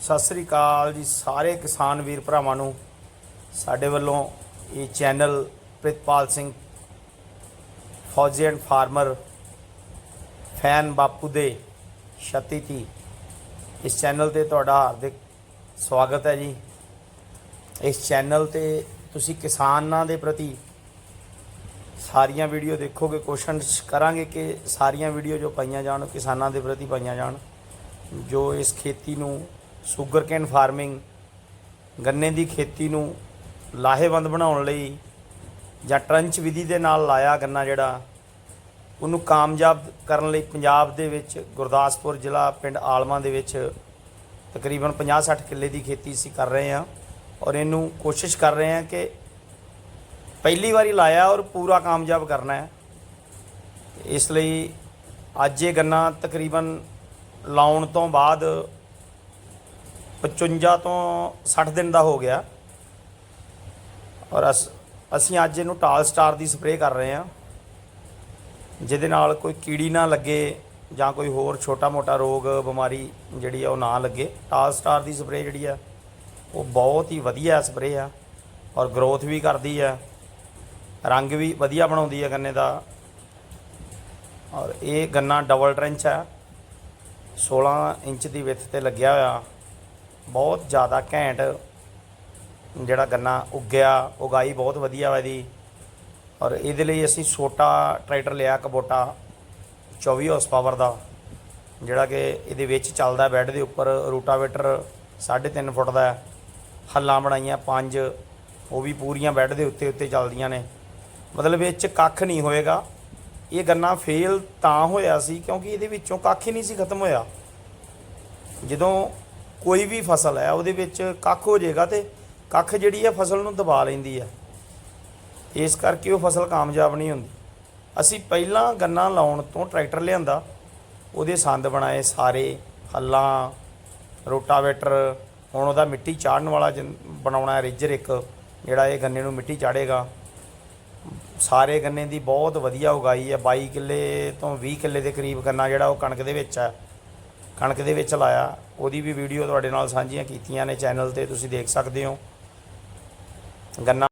ਸਤਿ ਸ੍ਰੀ ਅਕਾਲ ਜੀ ਸਾਰੇ ਕਿਸਾਨ ਵੀਰ ਭਰਾਵਾਂ ਨੂੰ। ਸਾਡੇ ਵੱਲੋਂ ਇਹ ਚੈਨਲ ਪ੍ਰਿਤਪਾਲ ਸਿੰਘ ਫੌਜੀ ਐਂਡ ਫਾਰਮਰ ਫੈਨ ਬਾਪੂ ਦੇ 36 ਤੀ ਇਸ ਚੈਨਲ ਤੇ ਤੁਹਾਡਾ ਹਾਰਦਿਕ ਸਵਾਗਤ ਹੈ ਜੀ। ਇਸ ਚੈਨਲ ਤੇ ਤੁਸੀਂ ਕਿਸਾਨਾਂ ਦੇ ਪ੍ਰਤੀ ਸਾਰੀਆਂ ਵੀਡੀਓ ਦੇਖੋਗੇ ਕੋਸ਼ਿਸ਼ ਕਰਾਂਗੇ ਕਿ ਸਾਰੀਆਂ ਵੀਡੀਓ ਜੋ ਪਾਈਆਂ ਜਾਣ ਕਿਸਾਨਾਂ ਦੇ ਪ੍ਰਤੀ ਪਾਈਆਂ ਜਾਣ, ਜੋ ਇਸ ਖੇਤੀ ਨੂੰ ਸ਼ੂਗਰ ਕੇਨ ਫਾਰਮਿੰਗ, ਗੰਨੇ ਦੀ ਖੇਤੀ ਨੂੰ ਲਾਹੇਵੰਦ ਬਣਾਉਣ ਲਈ ਜਾਂ ਟਰੰਚ ਵਿਧੀ ਦੇ ਨਾਲ ਲਾਇਆ ਗੰਨਾ ਜਿਹੜਾ, ਉਹਨੂੰ ਕਾਮਯਾਬ ਕਰਨ ਲਈ ਪੰਜਾਬ ਦੇ ਵਿੱਚ ਗੁਰਦਾਸਪੁਰ ਜ਼ਿਲ੍ਹਾ ਪਿੰਡ ਆਲਮਾ ਦੇ ਵਿੱਚ ਤਕਰੀਬਨ 50-60 ਕਿੱਲੇ ਦੀ ਖੇਤੀ ਅਸੀਂ ਕਰ ਰਹੇ ਹਾਂ ਔਰ ਇਹਨੂੰ ਕੋਸ਼ਿਸ਼ ਕਰ ਰਹੇ ਹਾਂ ਕਿ ਪਹਿਲੀ ਵਾਰੀ ਲਾਇਆ ਔਰ ਪੂਰਾ ਕਾਮਯਾਬ ਕਰਨਾ ਹੈ। ਇਸ ਲਈ ਅੱਜ ਇਹ ਗੰਨਾ ਤਕਰੀਬਨ ਲਾਉਣ ਤੋਂ ਬਾਅਦ 55 ਤੋਂ 60 ਦਿਨ ਦਾ ਹੋ ਗਿਆ। ਔਰ ਅਸ, ਅਸੀਂ ਅੱਜ ਇਹਨੂੰ ਟਾਲ ਸਟਾਰ ਦੀ ਸਪਰੇਅ ਕਰ ਰਹੇ ਹਾਂ। ਜਿਹਦੇ ਨਾਲ ਕੋਈ ਕੀੜੀ ਨਾ ਲੱਗੇ ਜਾਂ ਕੋਈ ਹੋਰ ਛੋਟਾ-ਮੋਟਾ ਰੋਗ, ਬਿਮਾਰੀ ਜਿਹੜੀ ਆ ਉਹ ਨਾ ਲੱਗੇ। ਟਾਲ ਸਟਾਰ ਦੀ ਸਪਰੇਅ ਜਿਹੜੀ ਆ, ਉਹ ਬਹੁਤ ਹੀ ਵਧੀਆ ਸਪਰੇਅ ਆ ਔਰ ਗਰੋਥ ਵੀ ਕਰਦੀ ਆ। ਰੰਗ ਵੀ ਵਧੀਆ ਬਣਾਉਂਦੀ ਹੈ ਗੰਨੇ ਦਾ। ਔਰ ਇਹ ਗੰਨਾ ਡਬਲ ਟ੍ਰੈਂਚ ਹੈ 16 ਇੰਚ ਦੀ ਵਿੱਥ ਤੇ ਲੱਗਿਆ ਹੋਇਆ। ਬਹੁਤ ਜ਼ਿਆਦਾ ਘੈਂਟ ਜਿਹੜਾ ਗੰਨਾ ਉੱਗਿਆ, ਉਗਾਈ ਬਹੁਤ ਵਧੀਆ ਵਾ ਇਹਦੀ। ਔਰ ਇਹਦੇ ਲਈ ਅਸੀਂ ਛੋਟਾ ਟਰੈਕਟਰ ਲਿਆ, ਕਬੋਟਾ 24 ਹਾਰਸ ਪਾਵਰ ਦਾ, ਜਿਹੜਾ ਕਿ ਇਹਦੇ ਵਿੱਚ ਚੱਲਦਾ ਬੈੱਡ ਦੇ ਉੱਪਰ, ਰੂਟਾਵੇਟਰ 3.5 ਫੁੱਟ ਦਾ ਹੈ। ਹੱਲਾਂ ਬਣਾਈਆਂ ਪੰਜ, ਉਹ ਵੀ ਪੂਰੀਆਂ ਬੈੱਡ ਦੇ ਉੱਤੇ ਉੱਤੇ ਚੱਲਦੀਆਂ ਨੇ। ਮਤਲਬ ਇਹ 'ਚ ਕੱਖ ਨਹੀਂ ਹੋਏਗਾ। ਇਹ ਗੰਨਾ ਫੇਲ ਤਾਂ ਹੋਇਆ ਸੀ ਕਿਉਂਕਿ ਇਹਦੇ ਵਿੱਚੋਂ ਕੱਖ ਹੀ ਨਹੀਂ ਸੀ ਖਤਮ ਹੋਇਆ। ਜਦੋਂ ਕੋਈ ਵੀ ਫਸਲ ਹੈ, ਉਹਦੇ ਵਿੱਚ ਕੱਖ ਹੋ ਜਾਏਗਾ ਤੇ ਕੱਖ ਜਿਹੜੀ ਹੈ ਫਸਲ ਨੂੰ ਦਬਾ ਲੈਂਦੀ ਹੈ। ਇਸ ਕਰਕੇ ਉਹ ਫਸਲ ਕਾਮਯਾਬ ਨਹੀਂ ਹੁੰਦੀ। ਅਸੀਂ ਪਹਿਲਾਂ ਗੰਨਾ ਲਾਉਣ ਤੋਂ ਟਰੈਕਟਰ ਲਿਆਂਦਾ, ਉਹਦੇ ਸੰਦ ਬਣਾਏ ਸਾਰੇ, ਹੱਲਾਂ, ਰੋਟਾਵੇਟਰ, ਹੁਣ ਉਹਦਾ ਮਿੱਟੀ ਚਾੜਨ ਵਾਲਾ ਜਨ- ਬਣਾਉਣਾ ਹੈ ਰਿਜਰ ਇੱਕ, ਜਿਹੜਾ ਇਹ ਗੰਨੇ ਨੂੰ ਮਿੱਟੀ ਚਾੜੇਗਾ। ਸਾਰੇ ਗੰਨੇ ਦੀ ਬਹੁਤ ਵਧੀਆ ਉਗਾਈ ਹੈ 22 ਕਿੱਲੇ ਤੋਂ 20 ਕਿੱਲੇ ਦੇ ਕਰੀਬ ਗੰਨਾ ਜਿਹੜਾ ਉਹ ਕਣਕ ਦੇ ਵਿੱਚ ਹੈ। ਕਣਕ ਦੇ ਵਿੱਚ ਲਾਇਆ। ਉਹਦੀ ਵੀ ਵੀਡੀਓ ਤੁਹਾਡੇ ਨਾਲ ਸਾਂਝੀਆਂ ਕੀਤੀਆਂ ਨੇ। ਚੈਨਲ ਤੇ ਤੁਸੀਂ ਦੇਖ ਸਕਦੇ ਹੋ। ਗੰਨਾ